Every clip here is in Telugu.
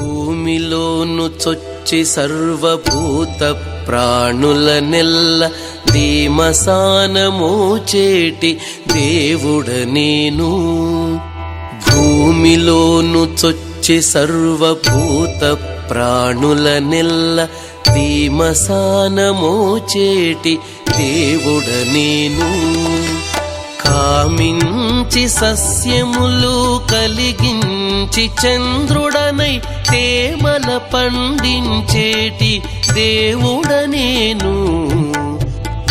భూమిలోను చొచ్చి సర్వభూత ప్రాణుల నెల్ల ధీమసానమోచేటి దేవుడ నేను. భూమిలోను చొచ్చి సర్వభూత ప్రాణుల నెల్ల ధీమసానమోచేటి దేవుడ నేను. కామించి సస్యములు కలిగించి చంద్రుడనై తేమల పండించేటి దేవుడనేను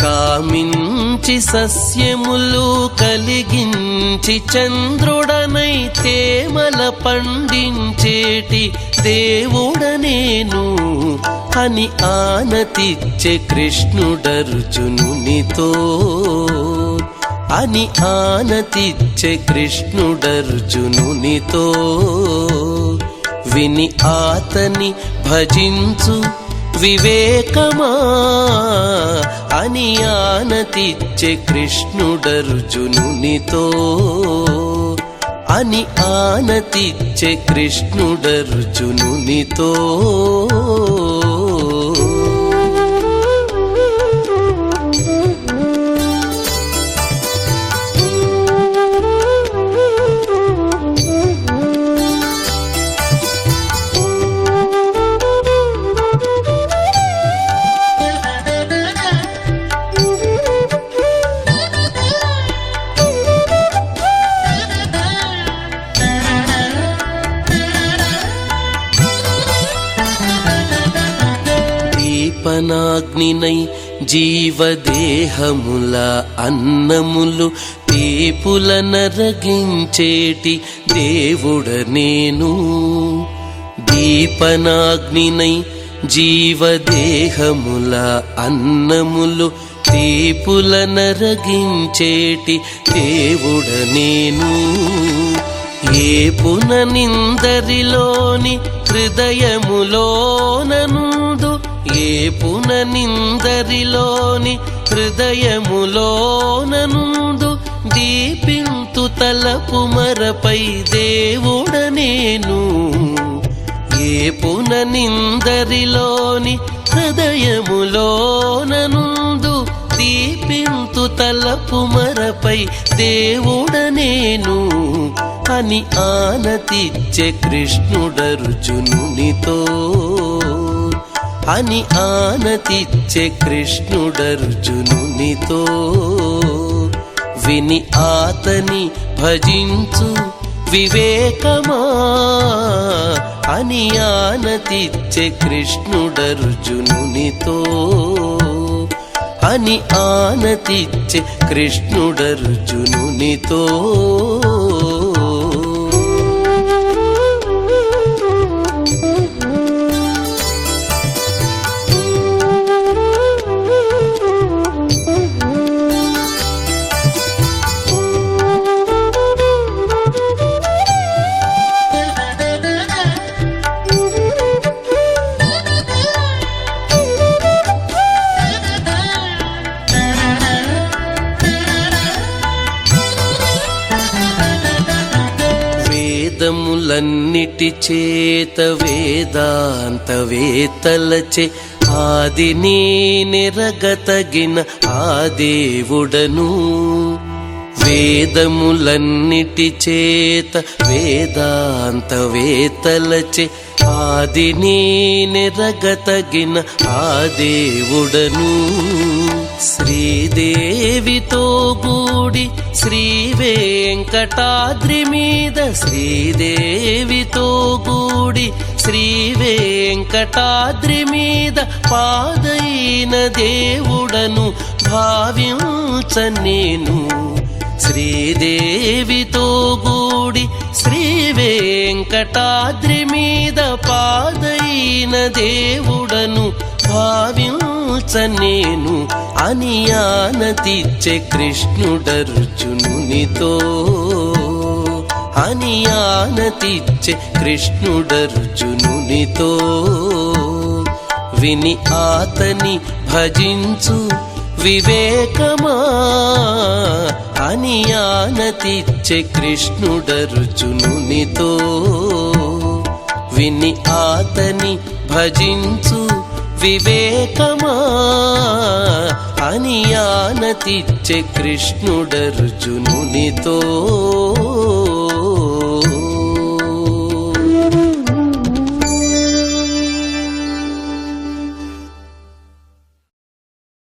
కామించి సస్యములు కలిగించి చంద్రుడనై తేమల పండించేటి దేవుడనేను అని ఆనతిచ్చే కృష్ణుడర్జునునితో అని ఆనతిచ్చే కృష్ణుడర్జునునితో విని ఆతని భజించు వివేకమా అని ఆనతిచ్చే కృష్ణుడర్జునునితో అని ఆనతిచ్చే కృష్ణుడర్జునునితో దీపనాగ్నినై జీవదేహముల అన్నములు తీపుల నరగించేటి దేవుడ నేను. దీపనాగ్నినై జీవదేహముల అన్నములు తీపుల నరగించేటి దేవుడ నేను. ఏ పుననిందరిలోని హృదయములోననుందు ఏ పుననిందరిలోని హృదయములోననుందు దీపింతు తలపు మరపై దేవుడ నేను. ఏ పుననిందరిలోని హృదయములోననుందు దీపింతు తలపు మరపై దేవుడ నేను. అని ఆనతిచ్చే కృష్ణుడర్జునునితో అని ఆనతిచ్చే కృష్ణుడర్జునునితో విని ఆతని భజించు వివేకమా అని ఆనతిచ్చే కృష్ణుడర్జునునితో అని ఆనతిచ్చే కృష్ణుడర్జునునితో వేదములన్నిటి చేత వేదాంతవేతలచే ఆది నీ నిరగతగిన ఆ దేవుడను. వేదములన్నిటి చేత వేదాంతవేతలచే ఆది నీ నిరగతగిన ఆ దేవుడను. శ్రీదేవితో కూడి శ్రీ వెంకటాద్రి మీద శ్రీదేవితో కూడి శ్రీ వెంకటాద్రి మీద పాదైన దేవుడను భావించ నేను శ్రీదేవితో కూడి శ్రీ వెంకటాద్రి మీద పాదైన దేవుడను భావించ నేను అని ఆనతిచ్చే కృష్ణుడర్జునునితో. అని ఆనతిచ్చే కృష్ణుడర్జునునితో. విని ఆతని భజించు వివేకమా? అని ఆనతిచ్చే కృష్ణుడర్జునునితో. విని ఆతని భజించు వివేకమా? అని కృష్ణుడర్జునునితో